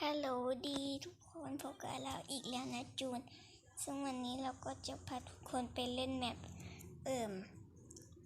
ฮัลโหลดีทุกคนพบกับเราอีกแล้วนะจูน ซึ่งวันนี้เราก็จะพาทุกคนไปเล่นแมปเอิ่ม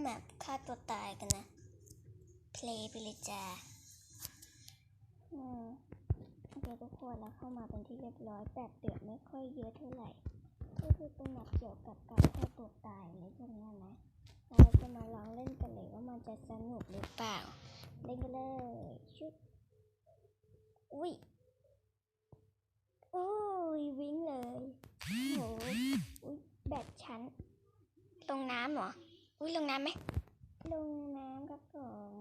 แมปฆ่าตัวตายกันนะ เพลย์ไปเลยจ้าอืมโอเคทุกคนเราเข้ามาเป็นที่เรียบร้อยแต่เตือนไม่ค่อยเยอะเท่าไหร่ก็คือเป็นแมปเกี่ยวกับการฆ่าตัวตายอะไรพวกนี้นะ เราจะมาลองเล่นกันเลยว่ามันจะสนุกหรือเปล่า เล่นกันเลยชุดอุ้ย โอ้ยวิ่งเลยโอ้โหอุ้ยแบตฉันลงน้ำเหรอ อุ้ยลงน้ำไหม ลงน้ำครับผม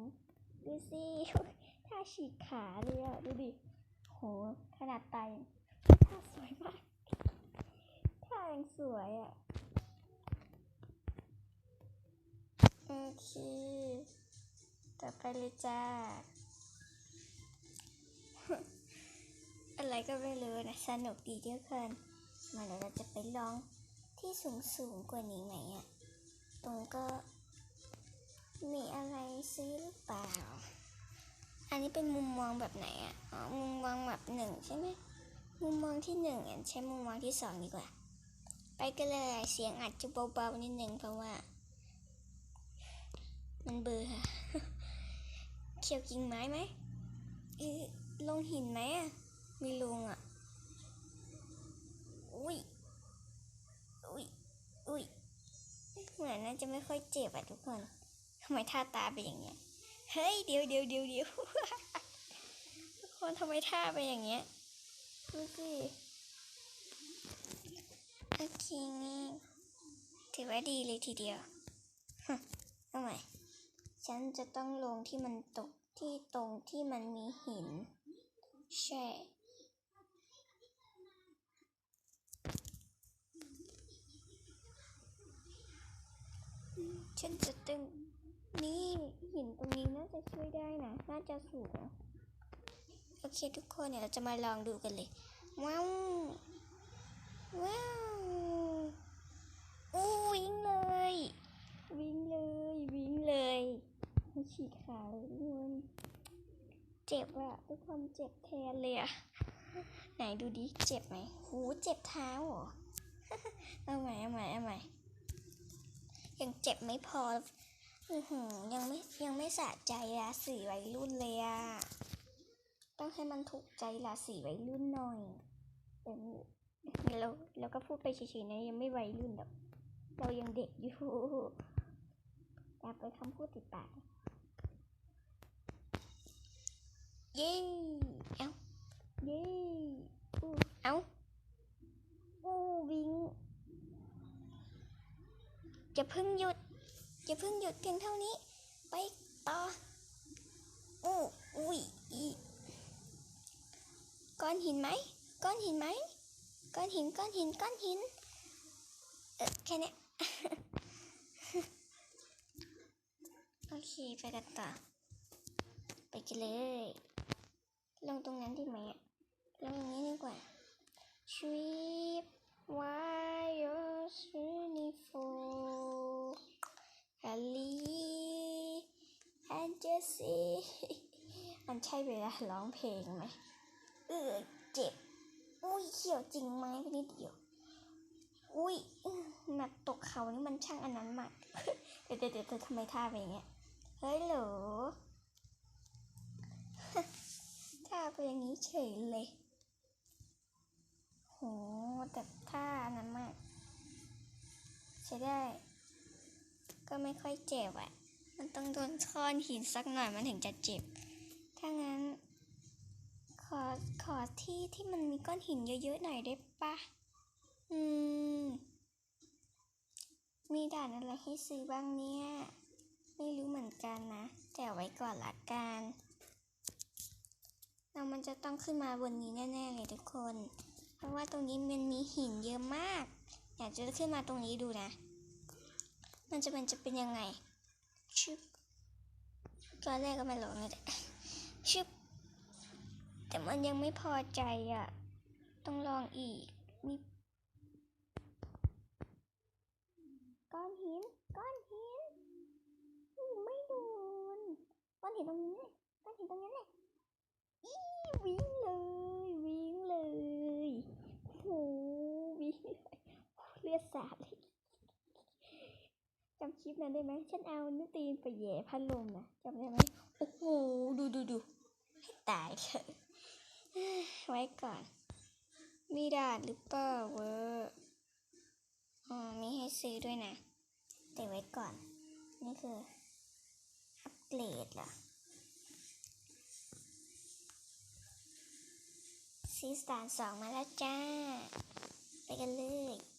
ดูสิท่าฉีกขาเลยอะ ดูดิ โห ขนาดไตายท่าสวยมากท่ายังสวยอะ โอเค ต่อไปเลยจ้า อะไรก็ไม่รู้นะ สนุกดีเยอะเกินมาเดี๋ยวเราจะไปลองที่สูงสูงกว่านี้ไหมอะตรงก็มีอะไรซื้อหรือเปล่า อันนี้เป็นมุมมองแบบไหนอะอ๋อ มุมมองแบบหนึ่งใช่ไหม มุมมองที่หนึ่งอะใช้มุมมองที่สองดีกว่า ไปกันเลย เสียงอาจจะเบาๆนิดนึงเพราะว่า มันเบลอร์ค่ะเขี่ยวกิ่งไม้ไหมลงหินไหมอะ มีลุงอะ อุ้ย อุ้ย อุ้ย เหมือนน่าจะไม่ค่อยเจ็บอะทุกคนทำไมท่าตาเป็นอย่างเงี้ย เฮ้ยเดี๋ยวเดี๋ยวเดี๋ยวเดี๋ยวทุกคนทำไมท่าเป็นอย่างเงี้ย ดูสิโอเคนี่ถือว่าดีเลยทีเดียวเอาใหม่ฉันจะต้องลงที่มันตกที่ตรงที่มันมีหิน ใช่ ฉันจะตึงนี่หินตรงนี้น่าจะช่วยได้นะ น่าจะสูงโอเคทุกคนเนี่ยเราจะมาลองดูกันเลย ว้าว ว้าวอู้วิ่งเลย วิ่งเลย วิ่งเลยฉีกขาเลยทุกคนเจ็บอะทุกคนเจ็บแทนเลยอะไหนดูดิ เจ็บไหมหูเจ็บเท้าเหรอ เอาใหม่เอาใหม่เอาใหม่ ยังเจ็บไม่พอ อือหือยังไม่ยังไม่สะใจราศีวัยรุ่นเลยอะต้องให้มันถูกใจราศีวัยรุ่นหน่อยแต่เราเราก็พูดไปเฉยๆนะยังไม่วัยรุ่นหรอกเรายังเด็กอยู่อยากไปคำพูดติดปากเย้เอ้าเย้อู้เอ้าอู้วิง อย่าเพิ่งหยุดอย่าเพิ่งหยุดเพียงเท่านี้ ไปต่ออู้อุ้ยก้อนหินไหมก้อนหินไหมก้อนหินก้อนหินก้อนหินเออแค่นี้โอเค ไปกันต่อ ไปกันเลย ลงตรงนั้นดีไหมลงตรงนี้ดีกว่า Sweep why you're beautiful Ali and Jessie มันใช่เวลาร้องเพลงไหมเออเจ็บ อุ้ยเขียวจริงไหมนิดเดียว อุ้ยหนักตกเขานี่มันช่างอันนั้นมาก เดี๋ยวเดี๋ยวเดี๋ยวทำไมท่าเป็นอย่างเงี้ย เฮ้ยเหรอท่าเป็นอย่างนี้เฉยเลยโหแต่ ท่าอันนั้นมากใช้ได้ ก็ไม่ค่อยเจ็บอะ มันต้องโดนค้อนหินสักหน่อยมันถึงจะเจ็บ ถ้างั้น ขอขอที่ที่มันมีก้อนหินเยอะๆหน่อยได้ปะอืม มีด่านอะไรให้ซื้อบ้างเนี่ย ไม่รู้เหมือนกันนะ แต่ไว้ก่อนละกันเรามันจะต้องขึ้นมาบนนี้แน่ๆเลยทุกคน ราะว่าตรงนี้มันมีหินเยอะมาก อยากจะขึ้นมาตรงนี้ดูนะ มันจะเป็นจะเป็นยังไงชึบตอนแรกก็ไม่หลงเลยชึบแต่มันยังไม่พอใจอะ ต้องลองอีกมีก้อนหิน ก้อนหินอู้ไม่โดนก้อนหินตรงนี้ก้อนหินตรงนี้แหละอีวิ่งเลย เลือดสาดเลยจำคลิปนั้นได้ไหมฉันเอานิ้ตีนไปแย่พัดลมนะจำได้ไหมโอ้โหดูดูดูตายเลยไว้ก่อน มีด่านหรือเปล่าเวอร์อ๋อมีให้ซื้อด้วยนะ แต่ไว้ก่อน นี่คือ อัปเกรดเหรอซีสตานสองมาแล้วจ้า ไปกันเลย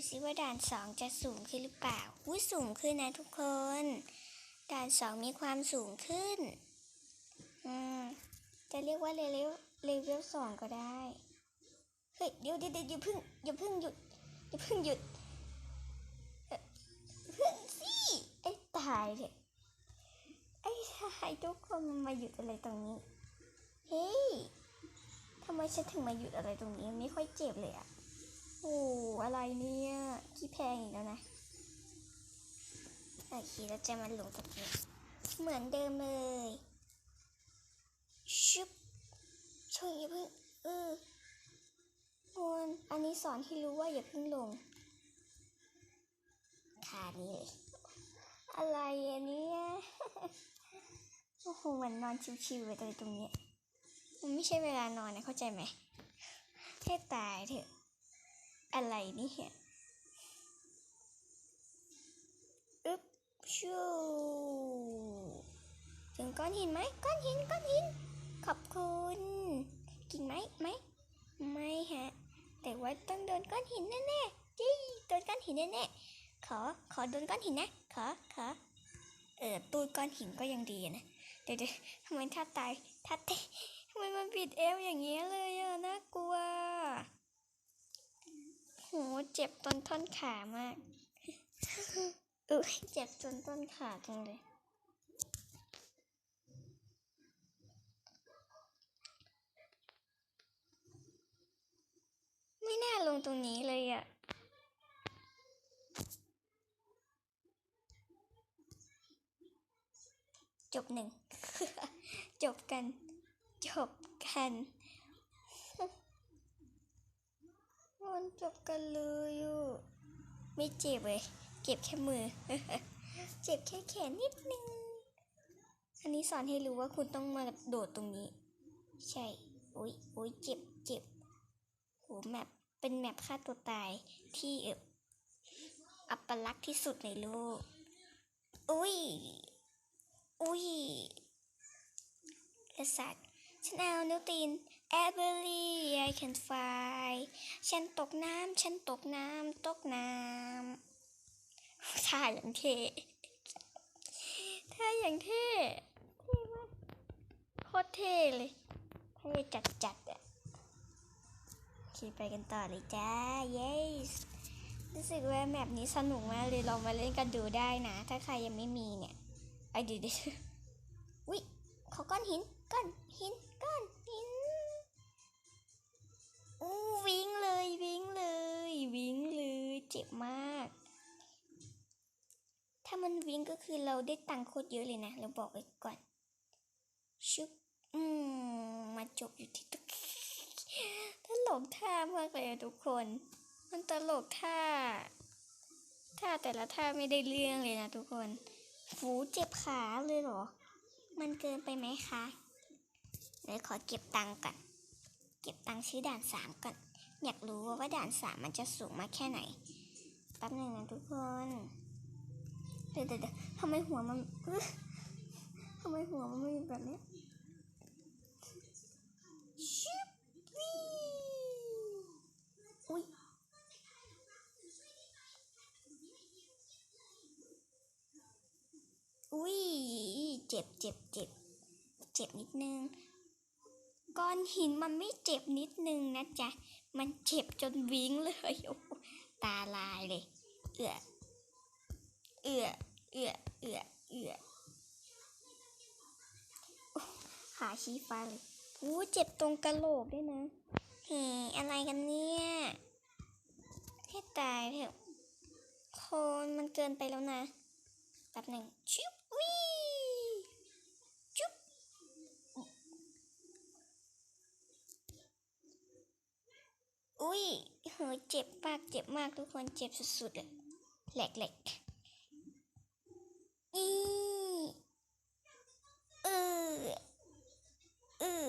ดูซิว่าด่านสองจะสูงขึ้นหรือเปล่าอุ้ยสูงขึ้นนะทุกคน ด่านสองมีความสูงขึ้น อืม จะเรียกว่าเลเวลเลเวลสองก็ได้ เฮ้ย เดี๋ยวเดี๋ยวเดี๋ยวอย่าเพึ่งอย่าเพึ่งหยุดอย่าเพึ่งหยุดเพึ่งสิไอ้ตายเถอะไอ้ตายทุกคนมันมาหยุดอะไรตรงนี้ เฮ้ยทำไมฉันถึงมาหยุดอะไรตรงนี้ไม่ค่อยเจ็บเลยอะ อะไรเนี่ยขี้แพงอีกแล้วนะโอเคเราจะมาลงตรงนี้เหมือนเดิมเลยชุบช่วยอย่าเพิ่งเออโอนอันนี้สอนให้รู้ว่าอย่าเพิ่งลงขานี้เลยอะไรอันเนี้ยโอ้โหเหมือนนอนชิวๆเลยตรงนี้ มันไม่ใช่เวลานอนนะเข้าใจไหมให้ตายเถอะ อะไรเนี่ยอึ๊บชูถึงก้อนหินไหมก้อนหินก้อนหิน ขอบคุณ กิ่งไม้ไหมไม่ฮะ แต่ว่าต้องโดนก้อนหินแน่ๆจี้โดนก้อนหินแน่ๆขอขอโดนก้อนหินนะ ขอขอเออตูดก้อนหินก็ยังดีนะเดี๋ยวเดี๋ยวทำไมท่าตายท่าเตะทำไมมันบิดเอวอย่างเงี้ยเลยอะน่ากลัว โหเจ็บต้นท่อนขามากเออเจ็บจนต้นขาจังเลยไม่น่าลงตรงนี้เลยอะจบหนึ่ง จบกัน จบกัน มันจบกันเลยอยู่ไม่เจ็บเลย เจ็บแค่มือ เจ็บแค่แขนนิดนึง อันนี้สอนให้รู้ว่าคุณต้องมาโดดตรงนี้ ใช่ โอ้ยโอ้ยเจ็บ เจ็บโหแมปเป็นแมปฆ่าตัวตายที่เอออัปลักษณ์ที่สุดในโลก อุ้ย อุ้ยกษัตริย์ฉันเอานิ้วตีน e v e r y I can fly ฉันตกน้ำ ฉันตกน้ำ ตกน้ำท่าอย่างเท่ท่าอย่างเท่เท่มากโคตรเท่เลยเท่จัดจัดๆอะขี่ไปกันต่อเลยจ้า เย้รู้สึกว่าแมปนี้สนุกมากเลยลองมาเล่นกันดูได้นะ ถ้าใครยังไม่มีเนี่ยไอเดี๋ยวเดี๋ยวอุ้ยขอก้อนหินก้อนหินก้อนหิน อู้วิ่งเลยวิ่งเลย วิ่งเลยเจ็บมาก ถ้ามันวิ่งก็คือเราได้ตังค์โคตรเยอะเลยนะ เราบอกไว้ก่อน ชุบอืมมาจบอยู่ที่ตะตลกท่ามากเลยทุกคน มันตลกท่า ท่าแต่ละท่าไม่ได้เรื่องเลยนะทุกคนฟูเจ็บขาเลยเหรอ มันเกินไปไหมคะ เดี๋ยวขอเก็บตังค์ก่อน ก็บตังค์ซื้อด่านสามก่อน อยากรู้ว่าด่านสามมันจะสูงมากแค่ไหน แป๊บหนึ่งนะทุกคน เดี๋ยวเดี๋ยวเดี๋ยวทำไมหัวมันทำไมหัวมันไม่แบบนี้ชิบวีอุ้ยอุ้ยเจ็บเจ็บเจ็บเจ็บนิดนึง ก้อนหินมันไม่เจ็บนิดนึงนะจ๊ะ มันเจ็บจนวิ้งเลยโอ้ตาลายเลย เอือเอือเอือเอือเอือโอ้ขาชี้ฟ้าเลยอู้เจ็บตรงกระโหลกด้วยนะเฮ้อะไรกันเนี่ยให้ตายเถอะคนมันเกินไปแล้วนะแป๊บหนึ่งชิบ อุ้ยเฮ้เจ็บมากเจ็บมากทุกคนเจ็บสุดๆเลยแหลกแอีเออเออ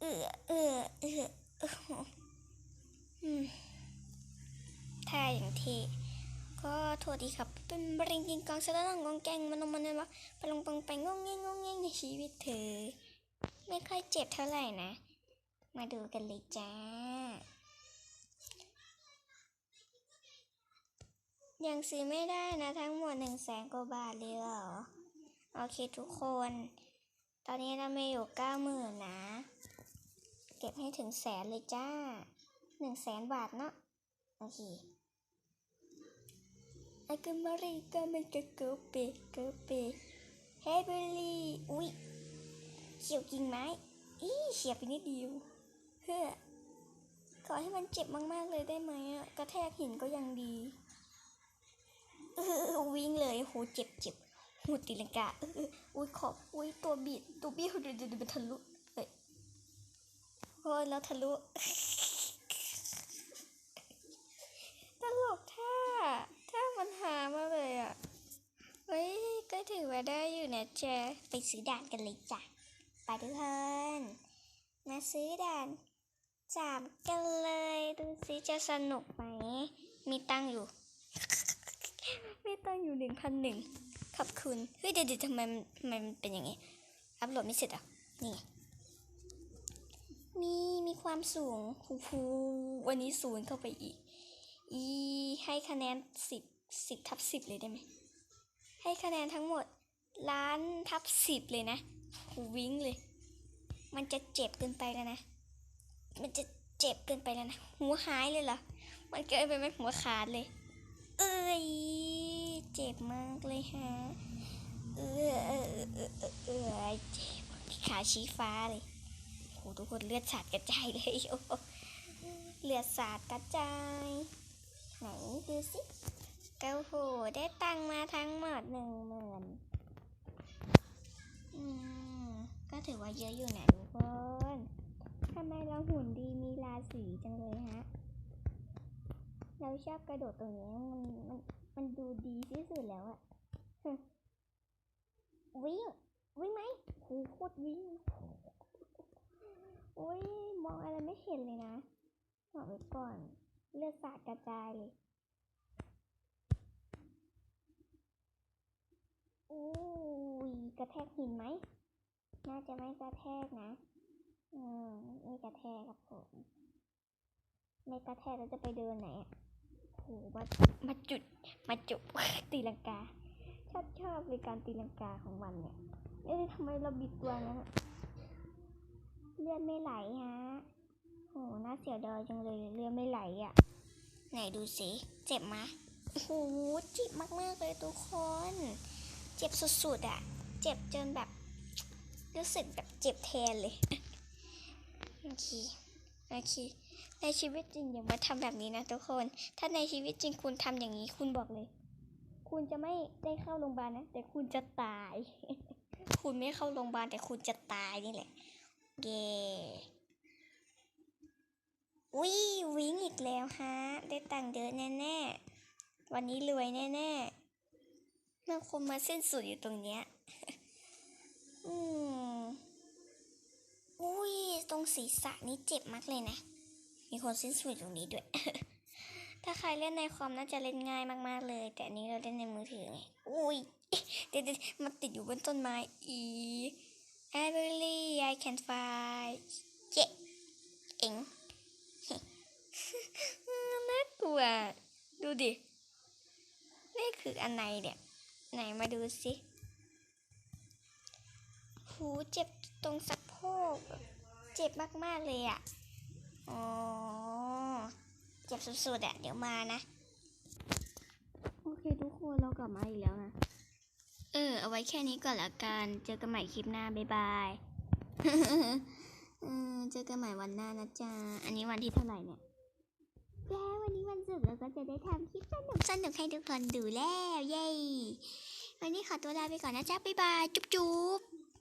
เออเออเออถ้าอย่างทีก็โทษดีครับ เป็นบริงกิงกองสะต้องกองแกงมันลงมาเนี่ยว่าปลงปังไปงงเง่งงงเง่งในชีวิตเธอ ไม่ค่อยเจ็บเท่าไหร่นะ มาดูกันเลยจ้า ยังซื้อไม่ได้นะ ทั้งหมดหนึ่งแสนกว่าบาทเลยเหรอ โอเคทุกคน ตอนนี้เรามีอยู่เก้าหมื่นนะ เก็บให้ถึงแสนเลยจ้าหนึ่งแสนบาทเนาะโอเคไอ้กัมารีก็มันจะเกิดเปเกิดเปเฮเบอรี่อุ้ยเฉียวกิ่งไม้อีเฉียบไปนิดเดียวเพื่อขอให้มันเจ็บมากๆเลยได้ไหมอะกระแทกหินก็ยังดี วิ่งเลยโหเจ็บเจ็บหูตีลังกาเอออุ้ยขอบอุ้ยตัวบิดตัวบี้เดี๋ยวเดี๋ยวเดี๋ยวมันทะลุเอ้ยโอ้ยแล้วทะลุตลกท่าท่ามันหามากเลยอะเฮ้ยก็ถือว่าได้อยู่นะจ๊ไปซื้อด่านกันเลยจ้ะไปทุกคนมาซื้อด่านสามกันเลย ดูสิจะสนุกไหม มีตังอยู่ มีตังอยู่หนึ่งพันหนึ่งขอบคุณ เฮ้ยเดี๋ยวดีทำไมมันทำไมมันเป็นอย่างงี้ อัพโหลดไม่เสร็จอะ นี่ มีมีความสูงคูคูวันนี้ศูนย์เข้าไปอีก อีให้คะแนนสิบสิบทับสิบเลยได้ไหม ให้คะแนนทั้งหมดล้านทับสิบเลยนะหูวิ่งเลย มันจะเจ็บเกินไปแล้วนะ มันจะเจ็บเกินไปแล้วนะ หัวหายเลยเหรอ มันเกินไปไหมหัวขาดเลย เอ้ย เจ็บมากเลยฮะ เออเออเออเออเออเจ็บขาชี้ฟ้าเลยโหทุกคนเลือดสาดกระจายเลยโอ้เลือดสาดกระจาย ไหนดูสิเกาโหได้ตังมาทั้งหมดหนึ่งหมื่นอืมก็ถือว่าเยอะอยู่นะทุกคนทำไมเราหุ่นดีมีราศีจังเลยฮะ เราชอบกระโดดตรงนี้มันดูดีที่สุดแล้วอะ ฮึวิ่ง วิ่งไหมโหโคตรวิ่งอุ้ยมองอะไรไม่เห็นเลยนะบอกไว้ก่อน เลือดสาดกระจายเลย อุ้ยกระแทก หินไหม น่าจะไม่กระแทกนะ อืมไม่กระแทกครับผมไม่กระแทกแล้วจะไปเดินไหนอะโหมามาจุด มาจุดตีลังกา ชอบชอบเลยการตีลังกาของมันเนี่ยเอ๊ะทำไมเราบิดตัวงั้นะเลือดไม่ไหลฮะโหน่าเสียดายจังเลยเลือดไม่ไหลอะ ไหนดูสิ เจ็บไหมะโอ้โหเจ็บมากๆเลยทุกคน เจ็บสุดๆอะ เจ็บจนแบบ รู้สึกแบบเจ็บแทนเลยโอเคโอเคในชีวิตจริงอย่ามาทำแบบนี้นะทุกคน ถ้าในชีวิตจริงคุณทำอย่างนี้คุณบอกเลย คุณจะไม่ได้เข้าโรงพยาบาลนะ แต่คุณจะตาย คุณไม่เข้าโรงพยาบาลแต่คุณจะตายนี่แหละเกวิวิ่งอีกแล้วฮะ ได้ตังค์เยอะแน่ๆ วันนี้รวยแน่ๆเมื่อคนมาสิ้นสุดอยู่ตรงเนี้ย อืมอุ้ย ตรงศีรษะนี่เจ็บมากเลยนะ มีคนสิ้นสุดตรงนี้ด้วย ถ้าใครเล่นในคอมน่าจะเล่นง่ายมากๆเลย แต่อันนี้เราเล่นในมือถือไง อุ้ย เดี๋ยวๆมันติดอยู่บนต้นไม้ อี I believe I can fly เจ๊เอ็งน่ากลัว ดูดิ นี่คืออันไหนเนี่ย ไหนมาดูสิ หูเจ็บตรงสะโพกแบบเจ็บมากๆเลยอะ่ะ อ๋อ เจ็บสุดๆอะ่ะ เดี๋ยวมานะ โอเคทุกคนเรากลับมาอีกแล้วนะ เออ เอาไว้แค่นี้ก่อนละกัน เจอกันใหม่คลิปหน้า บ๊ายบายเออเจอกันใหม่วันหน้านะจ๊ะ อันนี้วันที่เท่าไหร่เนี่ยแล้ววันนี้วันศุกร์เราก็จะได้ทำคลิปสนุกสนุกๆให้ทุกคนดูแล้ว เย้ วันนี้ขอตัวลาไปก่อนนะจ๊ะ บ๊ายบาย จุ๊บจุ๊บ